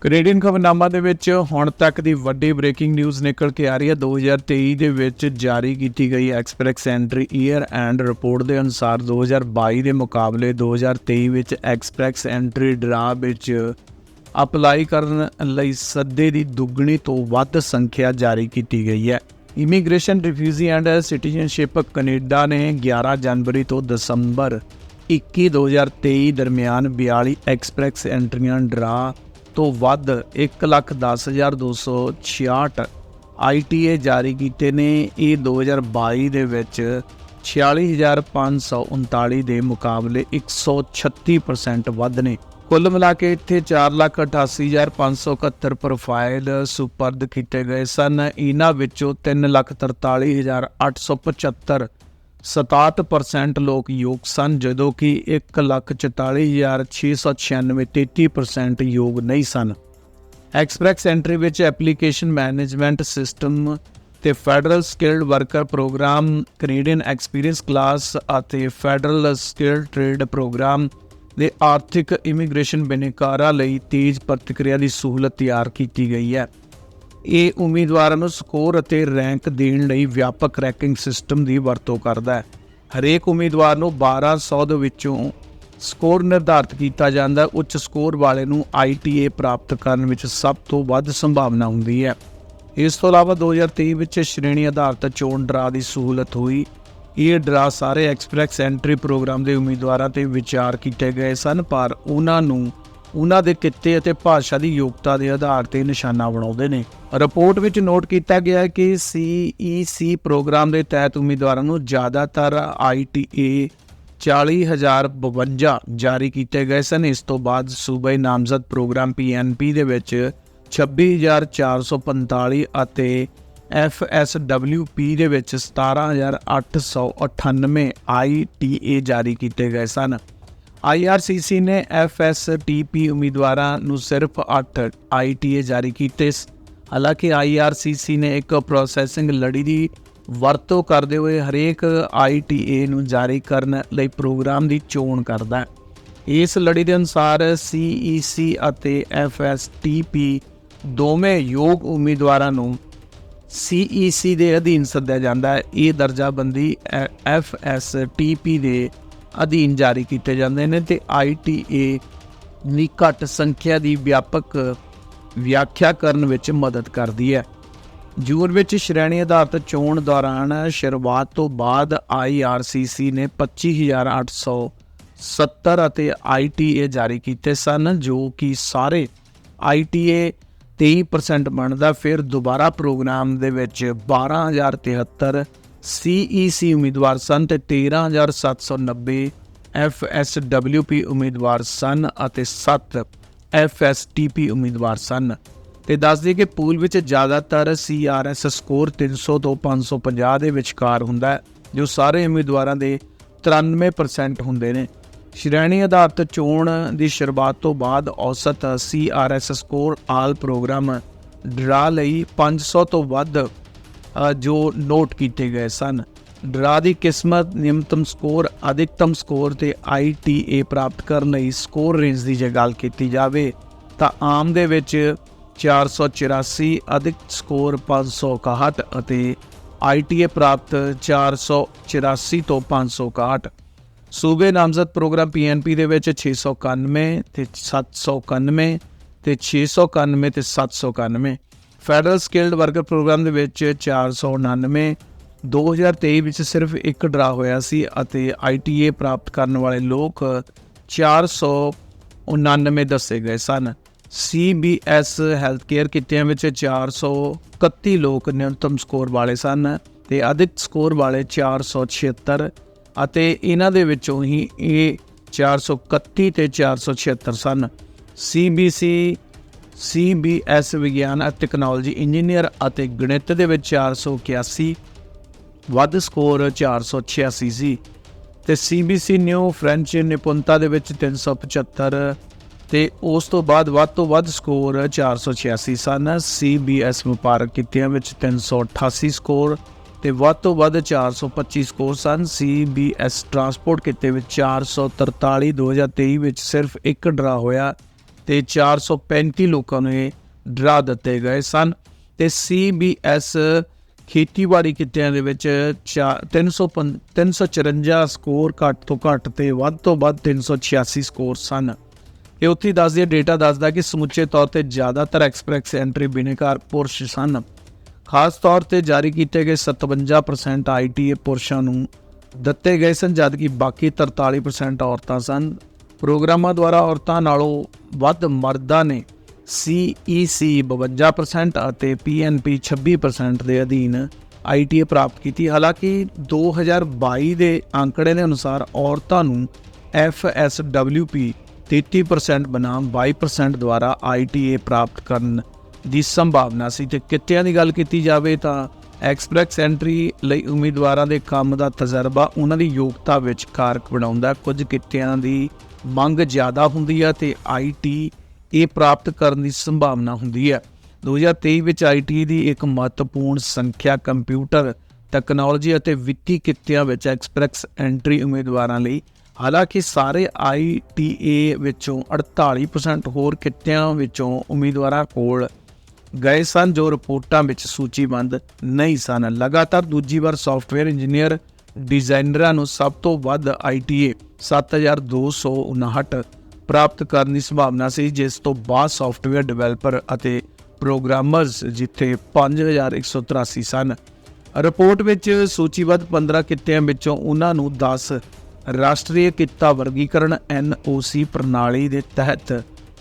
Canadian ਖਬਰਨਾਮਾ ਦੇ ਵਿੱਚ ਹੁਣ ਤੱਕ ਦੀ ਵੱਡੀ ਬ੍ਰੇਕਿੰਗ ਨਿਊਜ਼ ਨਿਕਲ ਕੇ ਆ ਰਹੀ ਹੈ। 2023 ਦੇ ਵਿੱਚ ਜਾਰੀ ਕੀਤੀ ਗਈ express entry year end report ਦੇ ਅਨੁਸਾਰ 2022 ਦੇ ਮੁਕਾਬਲੇ 2023 ਵਿੱਚ ਐਕਸਪ੍ਰੈਸ ਐਂਟਰੀ ਡਰਾ ਵਿੱਚ ਅਪਲਾਈ ਕਰਨ ਲਈ ਸੱਦੇ ਦੀ ਦੁੱਗਣੀ ਤੋਂ ਵੱਧ ਸੰਖਿਆ ਜਾਰੀ ਕੀਤੀ ਗਈ ਹੈ। Immigration refugee and citizenship Canada ਨੇ 11 ਜਨਵਰੀ ਤੋਂ ਦਸੰਬਰ 21 2023 ਦਰਮਿਆਨ 42 ਐਕਸਪ੍ਰੈਸ ਐਂਟਰੀਆਂ ਡਰਾ ਤੋਂ ਵੱਧ 110266 ਆਈਟੀਏ ਜਾਰੀ ਕੀਤੇ ਨੇ। ਇਹ 2022 ਦੇ ਵਿੱਚ 46539 ਦੇ ਮੁਕਾਬਲੇ 136% ਵੱਧ ਨੇ। ਕੁੱਲ ਮਿਲਾ ਕੇ ਇੱਥੇ 488571 ਪ੍ਰੋਫਾਈਲ ਸੁਪਰਦ ਕੀਤੇ ਗਏ ਸਨ। ਇਹਨਾਂ ਵਿੱਚੋਂ 343875 67% ਲੋਕ ਯੋਗ ਸਨ, ਜਦੋਂ ਕਿ 144696 33% ਯੋਗ ਨਹੀਂ ਸਨ। ਐਕਸਪ੍ਰੈਸ ਐਂਟਰੀ ਵਿੱਚ ਐਪਲੀਕੇਸ਼ਨ ਮੈਨੇਜਮੈਂਟ ਸਿਸਟਮ ਤੇ federal skilled worker programme Canadian experience class ਅਤੇ ਫੈਡਰਲ ਸਕਿਲਡ ਟ੍ਰੇਡ ਪ੍ਰੋਗਰਾਮ ਦੇ ਆਰਥਿਕ ਇਮੀਗ੍ਰੇਸ਼ਨ ਬਿਨੇਕਾਰਾਂ ਲਈ ਤੇਜ਼ ਪ੍ਰਤੀਕਿਰਿਆ ਦੀ ਸਹੂਲਤ ਤਿਆਰ ਕੀਤੀ ਗਈ ਹੈ। ਇਹ ਉਮੀਦਵਾਰਾਂ ਨੂੰ ਸਕੋਰ ਅਤੇ ਰੈਂਕ ਦੇਣ ਲਈ ਵਿਆਪਕ ਰੈਂਕਿੰਗ ਸਿਸਟਮ ਦੀ ਵਰਤੋਂ ਕਰਦਾ ਹੈ। ਹਰੇਕ ਉਮੀਦਵਾਰ ਨੂੰ 1200 ਦੇ ਵਿੱਚੋਂ ਸਕੋਰ ਨਿਰਧਾਰਤ ਕੀਤਾ ਜਾਂਦਾ ਉੱਚ ਸਕੋਰ ਵਾਲੇ ਨੂੰ ਆਈਟੀਏ ਪ੍ਰਾਪਤ ਕਰਨ ਵਿੱਚ ਸਭ ਤੋਂ ਵੱਧ ਸੰਭਾਵਨਾ ਹੁੰਦੀ ਹੈ। ਇਸ ਤੋਂ ਇਲਾਵਾ 2023 ਵਿੱਚ ਸ਼੍ਰੇਣੀ ਆਧਾਰਿਤ ਚੋਣ ਡਰਾ ਦੀ ਸਹੂਲਤ ਹੋਈ। ਇਹ ਡਰਾ ਸਾਰੇ ਐਕਸਪ੍ਰੈਸ ਐਂਟਰੀ ਪ੍ਰੋਗਰਾਮ ਦੇ ਉਮੀਦਵਾਰਾਂ ਤੇ ਵਿਚਾਰ ਕੀਤੇ ਗਏ ਸਨ, ਪਰ ਉਹਨਾਂ ਨੂੰ ਉਹਨਾਂ ਦੇ ਕਿੱਤੇ ਅਤੇ ਭਾਸ਼ਾ ਦੀ ਯੋਗਤਾ ਦੇ ਆਧਾਰ ਤੇ ਨਿਸ਼ਾਨਾ ਬਣਾਉਂਦੇ ਨੇ। ਰਿਪੋਰਟ ਵਿੱਚ ਨੋਟ ਕੀਤਾ ਗਿਆ ਹੈ ਕਿ ਸੀਈਸੀ ਪ੍ਰੋਗਰਾਮ ਦੇ ਤਹਿਤ ਉਮੀਦਵਾਰਾਂ ਨੂੰ ਜ਼ਿਆਦਾਤਰ ਆਈਟੀਏ 40052 ਜਾਰੀ ਕੀਤੇ ਗਏ ਸਨ। ਇਸ ਤੋਂ ਬਾਅਦ ਸੂਬਾਈ ਨਾਮਜ਼ਦ ਪ੍ਰੋਗਰਾਮ ਪੀਐਨਪੀ ਦੇ ਵਿੱਚ 26445 ਅਤੇ FSWP ਦੇ ਵਿੱਚ 17898 ITA ਜਾਰੀ ਕੀਤੇ ਗਏ ਸਨ। IRCC ਨੇ FSTP ਉਮੀਦਵਾਰਾਂ ਨੂੰ ਸਿਰਫ 8 ITA ਜਾਰੀ ਕੀਤੇ ਹਾਲਾਂਕਿ IRCC ਨੇ ਇੱਕ ਪ੍ਰੋਸੈਸਿੰਗ ਲੜੀ ਦੀ ਵਰਤੋਂ ਕਰਦੇ ਹੋਏ ਹਰੇਕ ITA ਨੂੰ ਜਾਰੀ ਕਰਨ ਲਈ ਪ੍ਰੋਗਰਾਮ ਦੀ ਚੋਣ ਕਰਦਾ ਹੈ। ਇਸ ਲੜੀ ਦੇ ਅਨੁਸਾਰ CEC ਅਤੇ FSTP ਦੋਵੇਂ ਯੋਗ ਉਮੀਦਵਾਰਾਂ ਨੂੰ CEC ਦੇ ਅਧੀਨ ਸੱਦਿਆ ਜਾਂਦਾ ਹੈ। ਇਹ ਦਰਜਾਬੰਦੀ FSTP ਦੇ ਅਧੀਨ ਜਾਰੀ ਕੀਤੇ ਜਾਂਦੇ ਨੇ ਤੇ ITA ਦੀ ਘੱਟ ਸੰਖਿਆ ਦੀ ਵਿਆਪਕ ਵਿਆਖਿਆ ਕਰਨ ਵਿੱਚ ਮਦਦ ਕਰਦੀ ਹੈ। ਜੂਨ ਵਿੱਚ ਸ਼੍ਰੇਣੀ ਆਧਾਰਿਤ ਚੋਣ ਦੌਰਾਨ ਸ਼ੁਰੂਆਤ ਤੋਂ ਬਾਅਦ IRCC ਨੇ 25870 ਅਤੇ ITA ਜਾਰੀ ਕੀਤੇ ਸਨ, ਜੋ ਕਿ ਸਾਰੇ ITA 23% ਬਣਦਾ, ਫਿਰ ਦੁਬਾਰਾ ਪ੍ਰੋਗਰਾਮ ਦੇ ਵਿੱਚ 12073 CEC ਉਮੀਦਵਾਰ ਸਨ ਤੇ 13790 FSWP ਉਮੀਦਵਾਰ ਸਨ ਅਤੇ 7 FSTP ਉਮੀਦਵਾਰ ਸਨ। ਤੇ ਦੱਸ ਦਈਏ ਕਿ ਪੂਲ ਵਿੱਚ ਜ਼ਿਆਦਾਤਰ CRS ਸਕੋਰ 300 ਤੋਂ 550 ਦੇ ਵਿਚਕਾਰ ਹੁੰਦਾ ਹੈ, ਜੋ ਸਾਰੇ ਉਮੀਦਵਾਰਾਂ ਦੇ 93% ਹੁੰਦੇ ਨੇ। ਸ਼੍ਰੇਣੀ ਆਧਾਰਿਤ ਚੋਣ ਦੀ ਸ਼ੁਰੂਆਤ ਤੋਂ ਬਾਅਦ ਔਸਤ CRS score all programme draw ਲਈ 500 ਤੋਂ ਵੱਧ ਜੋ ਨੋਟ ਕੀਤੇ ਗਏ ਸਨ। ਡਰਾ ਦੀ ਕਿਸਮਤ ਨਿਮਨਤਮ ਸਕੋਰ, ਅਧਿਕਤਮ ਸਕੋਰ ਤੇ ITA ਪ੍ਰਾਪਤ ਕਰਨ ਲਈ ਸਕੋਰ ਰੇਂਜ ਦੀ ਜੇ ਗੱਲ ਕੀਤੀ ਜਾਵੇ, ਤਾਂ ਆਮ ਦੇ ਵਿੱਚ 484 ਅਧਿਕ ਸਕੋਰ 561 ਅਤੇ ITA ਪ੍ਰਾਪਤ 484 ਤੋਂ 561 ਸੂਬੇ ਨਾਮਜ਼ਦ ਪ੍ਰੋਗਰਾਮ PNP ਦੇ ਵਿੱਚ 691 ਤੇ 791 ਤੇ 691 ਤੇ 791 ਫੈਡਰਲ ਸਕਿਲਡ ਵਰਕਰ ਪ੍ਰੋਗਰਾਮ ਦੇ ਵਿੱਚ 499 2023 ਵਿੱਚ ਸਿਰਫ ਇੱਕ ਡਰਾ ਹੋਇਆ ਸੀ ਅਤੇ ITA ਪ੍ਰਾਪਤ ਕਰਨ ਵਾਲੇ ਲੋਕ 499 ਦੱਸੇ ਗਏ ਸਨ। CBS ਹੈਲਥ ਕੇਅਰ ਕਿੱਤਿਆਂ ਵਿੱਚ 431 ਲੋਕ ਨਿਊਨਤਮ ਸਕੋਰ ਵਾਲੇ ਸਨ ਤੇ ਅਧਿਕ ਸਕੋਰ ਵਾਲੇ 476 ਅਤੇ ਇਹਨਾਂ ਦੇ ਵਿੱਚੋਂ ਹੀ ਇਹ 431 ਤੇ 476 ਸਨ। CBC CBS ਵਿਗਿਆਨ ਅਤੇ ਟੈਕਨੋਲੋਜੀ ਇੰਜੀਨੀਅਰ ਅਤੇ ਗਣਿਤ ਦੇ ਵਿੱਚ 481 ਵੱਧ ਸਕੋਰ 486 ਸੀ ਤੇ CBC ਨਿਊ ਫ੍ਰੈਂਚ ਨਿਪੁੰਨਤਾ ਦੇ ਵਿੱਚ 375 ਤੇ ਉਸ ਤੋਂ ਬਾਅਦ ਵੱਧ ਤੋਂ ਵੱਧ ਸਕੋਰ 486 ਸਨ। CBS ਵਪਾਰਕ ਕਿੱਤਿਆਂ ਵਿੱਚ 388 ਸਕੋਰ ਤੇ ਵੱਧ ਤੋਂ ਵੱਧ 425 ਸਕੋਰ ਸਨ। CBS ਟਰਾਂਸਪੋਰਟ ਕਿੱਤੇ ਵਿੱਚ 443 2023 ਵਿੱਚ ਸਿਰਫ ਇੱਕ ਡਰਾ ਹੋਇਆ ਤੇ 435 ਲੋਕਾਂ ਨੂੰ ਇਹ ਡਰਾ ਦਿੱਤੇ ਗਏ ਸਨ ਤੇ CBS ਖੇਤੀਬਾੜੀ ਕਿੱਤਿਆਂ ਦੇ ਵਿੱਚ ਚਾ- 300 354 ਸਕੋਰ ਘੱਟ ਤੋਂ ਘੱਟ ਤੇ ਵੱਧ ਤੋਂ ਵੱਧ 386 ਸਕੋਰ ਸਨ। ਇਹ ਉੱਥੇ ਦੱਸਦੀ ਹੈ ਡੇਟਾ ਦੱਸਦਾ ਕਿ ਸਮੁੱਚੇ ਤੌਰ ਤੇ ਜ਼ਿਆਦਾਤਰ ਐਕਸਪ੍ਰੈਸ ਐਂਟਰੀ ਬਿਨੇਕਾਰ ਪੁਰਸ਼ ਸਨ। ਖਾਸ ਤੌਰ ਤੇ ਜਾਰੀ ਕੀਤੇ ਗਏ 57% ਆਈਟੀਏ ਪੁਰਸ਼ਾਂ ਨੂੰ ਦਿੱਤੇ ਗਏ ਸਨ, ਜਦਕਿ ਬਾਕੀ 43% ਔਰਤਾਂ ਸਨ। ਪ੍ਰੋਗਰਾਮਾਂ ਦੁਆਰਾ ਔਰਤਾਂ ਨਾਲੋਂ ਵੱਧ ਮਰਦਾਂ ਨੇ CEC 52% ਅਤੇ PNP 26% ਦੇ ਅਧੀਨ ਆਈਟੀਏ ਪ੍ਰਾਪਤ ਕੀਤੀ। ਹਾਲਾਂਕਿ 2022 ਦੇ ਅੰਕੜੇ ਦੇ ਅਨੁਸਾਰ ਔਰਤਾਂ ਨੂੰ FSWP 33% ਬਨਾਮ 22% ਦੁਆਰਾ ਆਈਟੀਏ ਪ੍ਰਾਪਤ ਕਰਨ ਦੀ ਸੰਭਾਵਨਾ ਸੀ। ਤੇ ਕਿੱਤਿਆਂ ਦੀ ਗੱਲ ਕੀਤੀ ਜਾਵੇ ਤਾਂ ਐਕਸਪ੍ਰੈਸ ਐਂਟਰੀ ਲਈ ਉਮੀਦਵਾਰਾਂ ਦੇ ਕੰਮ ਦਾ ਤਜਰਬਾ ਉਹਨਾਂ ਦੀ ਯੋਗਤਾ ਵਿੱਚ ਕਾਰਕ ਬਣਾਉਂਦਾ। ਕੁਝ ਕਿੱਤਿਆਂ ਦੀ ਮੰਗ ਜ਼ਿਆਦਾ ਹੁੰਦੀ ਹੈ ਤੇ ਆਈਟੀ ਇਹ ਪ੍ਰਾਪਤ ਕਰਨ ਦੀ ਸੰਭਾਵਨਾ ਹੁੰਦੀ ਹੈ 2023 ਵਿੱਚ ਆਈਟੀ ਦੀ ਇੱਕ ਮਹੱਤਵਪੂਰਨ ਸੰਖਿਆ ਕੰਪਿਊਟਰ ਟੈਕਨੋਲੋਜੀ ਅਤੇ ਵਿੱਤੀ ਕਿੱਤਿਆਂ ਵਿੱਚ ਐਕਸਪ੍ਰੈਸ ਐਂਟਰੀ ਉਮੀਦਵਾਰਾਂ ਲਈ, ਹਾਲਾਂਕਿ ਸਾਰੇ ਆਈਟੀਏ ਵਿੱਚੋਂ 48% ਹੋਰ ਕਿੱਤਿਆਂ ਵਿੱਚੋਂ ਉਮੀਦਵਾਰਾਂ ਕੋਲ ਗਏ ਸਨ, ਜੋ ਰਿਪੋਰਟਾਂ ਵਿੱਚ ਸੂਚੀਬੱਧ ਨਹੀਂ ਸਨ। ਲਗਾਤਾਰ ਦੂਜੀ ਵਾਰ ਸੌਫਟਵੇਅਰ ਇੰਜੀਨੀਅਰ ਡਿਜ਼ਾਈਨਰਾਂ ਨੂੰ ਸਭ ਤੋਂ ਵੱਧ ਆਈਟੀਏ 7259 ਪ੍ਰਾਪਤ ਕਰਨ ਦੀ ਸੰਭਾਵਨਾ ਸੀ, ਜਿਸ ਤੋਂ ਬਾਅਦ ਸੌਫਟਵੇਅਰ ਡਿਵੈਲਪਰ ਅਤੇ ਪ੍ਰੋਗਰਾਮਰਸ ਜਿੱਥੇ 5183 ਸਨ। ਰਿਪੋਰਟ ਵਿੱਚ ਸੂਚੀਬੱਧ 15 ਕਿੱਤਿਆਂ ਵਿੱਚੋਂ ਉਹਨਾਂ ਨੂੰ 10 ਰਾਸ਼ਟਰੀ ਕਿੱਤਾ ਵਰਗੀਕਰਨ NOC ਪ੍ਰਣਾਲੀ ਦੇ ਤਹਿਤ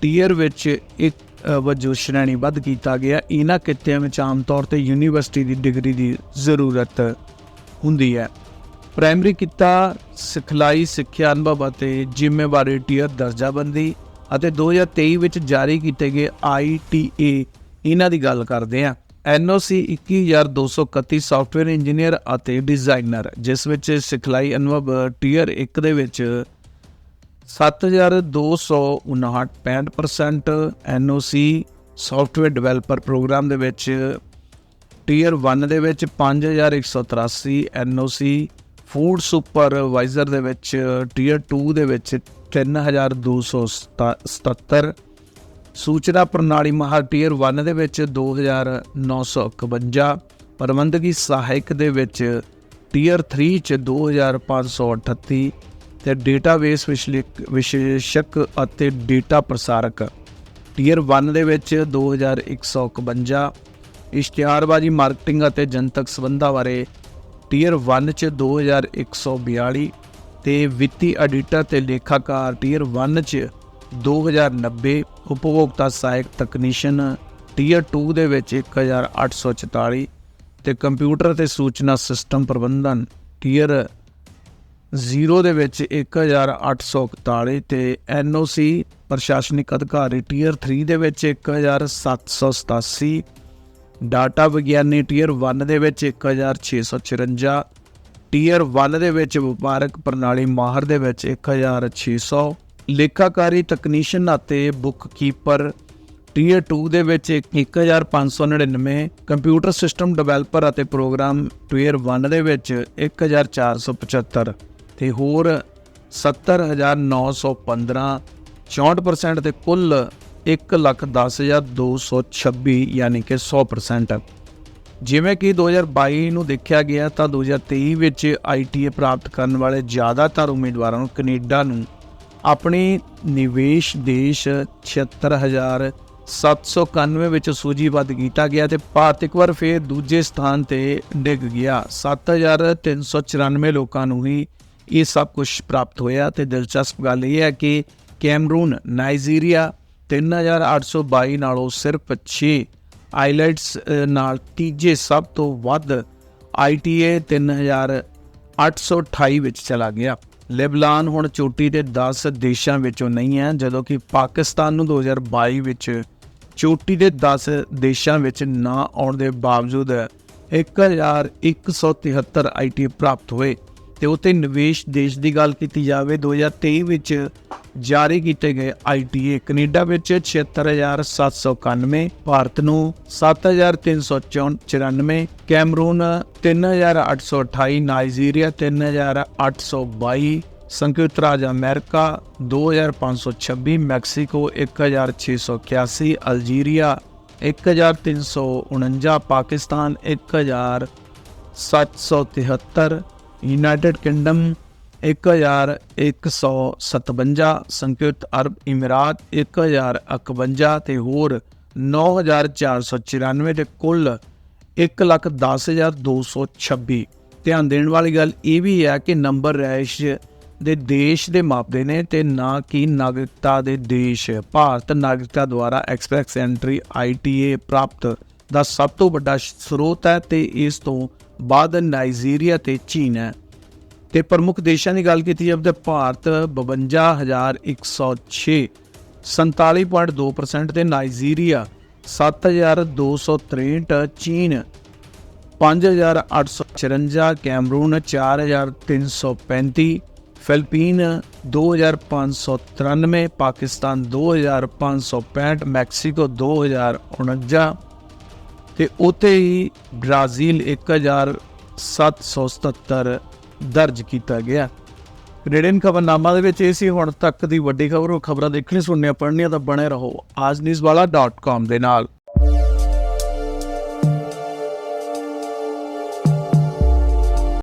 ਟੀਅਰ ਵਿੱਚ ਇੱਕ ਵਜੋਂ ਸ਼੍ਰੇਣੀਬੱਧ ਕੀਤਾ ਗਿਆ। ਇਹਨਾਂ ਕਿੱਤਿਆਂ ਵਿੱਚ ਆਮ ਤੌਰ ਤੇ ਯੂਨੀਵਰਸਿਟੀ ਦੀ ਡਿਗਰੀ ਦੀ ਜ਼ਰੂਰਤ ਹੁੰਦੀ ਹੈ। ਪ੍ਰਾਇਮਰੀ ਕਿੱਤਾ, ਸਿਖਲਾਈ, ਸਿੱਖਿਆ, ਅਨੁਭਵ ਅਤੇ ਜ਼ਿੰਮੇਵਾਰੀ ਟੀਅਰ ਦਰਜਾਬੰਦੀ ਅਤੇ 2023 ਵਿੱਚ ਜਾਰੀ ਕੀਤੇ ਗਏ ITA ਇਹਨਾਂ ਦੀ ਗੱਲ ਕਰਦੇ ਹਾਂ। NOC 21231 ਸੌਫਟਵੇਅਰ ਇੰਜੀਨੀਅਰ ਅਤੇ ਡਿਜ਼ਾਈਨਰ ਜਿਸ ਵਿੱਚ ਸਿਖਲਾਈ ਅਨੁਭਵ ਟੀਅਰ 1 ਦੇ ਵਿੱਚ 7259 NOC ਸੌਫਟਵੇਅਰ ਡਿਵੈਲਪਰ ਪ੍ਰੋਗਰਾਮ ਦੇ ਵਿੱਚ ਟੀਅਰ 1 ਦੇ ਵਿੱਚ 5183 NOC ਫੂਡ ਸੁਪਰਵਾਈਜ਼ਰ ਦੇ ਵਿੱਚ, ਟੀਅਰ 2 ਦੇ ਵਿੱਚ 3277 ਸੂਚਨਾ ਪ੍ਰਣਾਲੀ ਮਹਾ ਟੀਅਰ 1 ਦੇ ਵਿੱਚ 2951 ਪ੍ਰਬੰਧਕੀ ਸਹਾਇਕ ਦੇ ਵਿੱਚ ਟੀਅਰ 3 ਚ 2538 ਤੇ ਡੇਟਾਬੇਸ ਵਿਸ਼ਲੇ- ਵਿਸ਼ੇਸ਼ਕ ਅਤੇ ਡੇਟਾ ਪ੍ਰਸਾਰਕ। ਟੀਅਰ 1 ਦੇ ਵਿੱਚ 2151 ਇਸ਼ਤਿਹਾਰਬਾਜ਼ੀ, ਮਾਰਕੀਟਿੰਗ ਅਤੇ ਜਨਤਕ ਸੰਬੰਧਾਂ ਬਾਰੇ ਟੀਅਰ 1 ਚ 2142 ਤੇ ਵਿੱਤੀ ਐਡੀਟਰ ਤੇ ਲੇਖਾਕਾਰ ਟੀਅਰ 1 ਚ 2090 ਉਪਭੋਗਤਾ ਸਹਾਇਕ ਤਕਨੀਸ਼ੀਅਨ ਟੀਅਰ 2 ਦੇ ਵਿੱਚ 1844 ਤੇ ਕੰਪਿਊਟਰ ਤੇ ਸੂਚਨਾ ਸਿਸਟਮ ਪ੍ਰਬੰਧਨ ਟੀਅਰ 0 ਦੇ ਵਿੱਚ 1841 ਤੇ NOC ਪ੍ਰਸ਼ਾਸਨਿਕ ਅਧਿਕਾਰੀ ਟੀਅਰ 3 ਦੇ ਵਿੱਚ 1787 ਡਾਟਾ ਵਿਗਿਆਨੀ ਟੀਅਰ 1 ਦੇ ਵਿੱਚ 1654 ਟੀਅਰ 1 ਦੇ ਵਿੱਚ ਵਪਾਰਕ ਪ੍ਰਣਾਲੀ ਮਾਹਰ ਦੇ ਵਿੱਚ 1600 ਲੇਖਾਕਾਰੀ ਤਕਨੀਸ਼ੀਅਨ ਅਤੇ ਬੁੱਕ ਕੀਪਰ ਟੀਅਰ 2 ਦੇ ਵਿੱਚ 1599 ਕੰਪਿਊਟਰ ਸਿਸਟਮ ਡਿਵੈਲਪਰ ਅਤੇ ਪ੍ਰੋਗਰਾਮ ਟੀਅਰ 1 ਦੇ ਵਿੱਚ 1475 ਤੇ ਹੋਰ 70915 64% ਤੇ ਕੁੱਲ 110226 ਯਾਨੀ ਕਿ 100% ਜਿਵੇਂ ਕਿ 2022 ਨੂੰ ਦੇਖਿਆ ਗਿਆ ਤਾਂ 2023 ਵਿੱਚ ਆਈਟੀਏ ਪ੍ਰਾਪਤ ਕਰਨ ਵਾਲੇ ਜ਼ਿਆਦਾਤਰ ਉਮੀਦਵਾਰਾਂ ਨੂੰ ਕੈਨੇਡਾ ਨੂੰ ਆਪਣੀ ਨਿਵੇਸ਼ ਦੇਸ਼ 76791 ਵਿੱਚ ਸੂਚੀਬੱਧ ਕੀਤਾ ਗਿਆ ਤੇ ਭਾਰਤ ਇੱਕ ਵਾਰ ਫੇਰ ਦੂਜੇ ਸਥਾਨ ਤੇ ਡਿੱਗ ਗਿਆ। 7394 ਲੋਕਾਂ ਨੂੰ ਹੀ ਇਹ ਸਭ ਕੁਝ ਪ੍ਰਾਪਤ ਹੋਇਆ ਤੇ ਦਿਲਚਸਪ ਗੱਲ ਇਹ ਹੈ ਕਿ ਕੈਮਰੂਨ, ਨਾਈਜੀਰੀਆ 3822 ਨਾਲੋਂ ਸਿਰਫ 6 ਆਈਲੈਟਸ ਨਾਲ ਤੀਜੇ ਸਭ ਤੋਂ ਵੱਧ ਆਈਟੀਏ 3828 ਵਿੱਚ ਚਲਾ ਗਿਆ। ਲੈਬਨਾਨ ਹੁਣ ਚੋਟੀ ਦੇ 10 ਦੇਸ਼ਾਂ ਵਿੱਚੋਂ ਨਹੀਂ ਹੈ, ਜਦੋਂ ਕਿ ਪਾਕਿਸਤਾਨ ਨੂੰ 2022 ਵਿੱਚ ਚੋਟੀ ਦੇ 10 ਦੇਸ਼ਾਂ ਵਿੱਚ ਨਾ ਆਉਣ ਦੇ ਬਾਵਜੂਦ 1173 ਆਈਟੀ ਪ੍ਰਾਪਤ ਹੋਏ। ਤੇ ਉਤੇ ਨਿਵੇਸ਼ ਦੇਸ਼ ਦੀ ਗੱਲ ਕੀਤੀ ਜਾਵੇ 2023 ਵਿੱਚ ਜਾਰੀ ਕੀਤੇ ਗਏ ਆਈਟੀਏ ਕੈਨੇਡਾ ਵਿੱਚ 76791 ਭਾਰਤ ਨੂੰ 7394 ਕੈਮਰੂਨ 3828 ਨਾਈਜੀਰੀਆ 3822 ਸੰਯੁਕਤ ਰਾਜ America 2526 Mexico 1681 Algeria 1349 Pakistan 1773 United Kingdom 1157 ਸੰਯੁਕਤ ਅਰਬ ਇਮਰਾਤ 1051 ਤੇ ਹੋਰ 9494 ਤੇ ਕੁੱਲ 110226 ਧਿਆਨ ਦੇਣ ਵਾਲੀ ਗੱਲ ਇਹ ਵੀ ਹੈ ਕਿ ਨੰਬਰ ਰੈਸ਼ ਦੇ ਦੇਸ਼ ਦੇ ਮਾਪਦੇ ਨੇ ਤੇ ਨਾ ਕਿ ਨਾਗਰਿਕਤਾ ਦੇ ਦੇਸ਼। ਭਾਰਤ ਨਾਗਰਿਕਤਾ ਦੁਆਰਾ ਐਕਸਪ੍ਰੈਸ ਐਂਟਰੀ ਆਈਟੀਏ ਪ੍ਰਾਪਤ ਦਾ ਸਭ ਤੋਂ ਵੱਡਾ ਸਰੋਤ ਹੈ ਤੇ ਇਸ ਤੋਂ ਬਾਅਦ ਨਾਈਜੀਰੀਆ ਤੇ ਚੀਨ ਹੈ। ਤੇ ਪ੍ਰਮੁੱਖ ਦੇਸ਼ਾਂ ਦੀ ਗੱਲ ਕੀਤੀ ਜਾਵੇ ਤਾਂ ਭਾਰਤ 52106 47.2% ਤੇ ਨਾਈਜੀਰੀਆ 7263 ਚੀਨ 5854 ਕੈਮਰੂਨ 4335 ਫਿਲੀਪੀਨ 2593 ਪਾਕਿਸਤਾਨ 2565 ਮੈਕਸੀਕੋ 2049 ਤੇ ਉੱਥੇ ਹੀ ਬ੍ਰਾਜ਼ੀਲ 1777 ਦਰਜ ਕੀਤਾ ਗਿਆ। ਰੇਡੀਅਨ ਖਬਰਨਾਮਾ ਦੇ ਵਿੱਚ ਇਹ ਸੀ, ਹੁਣ ਤੱਕ ਦੀ ਵੱਡੀ ਖਬਰ, ਉਹ ਖਬਰਾਂ ਦੇਖਣੀ ਸੁਣਨੀਆਂ ਪੜ੍ਹਨੀਆਂ ਤਾਂ ਬਣੇ ਰਹੋ। ਆਜਨਿਊਜ਼ਵਾਲਾ.com ਦੇ ਨਾਲ।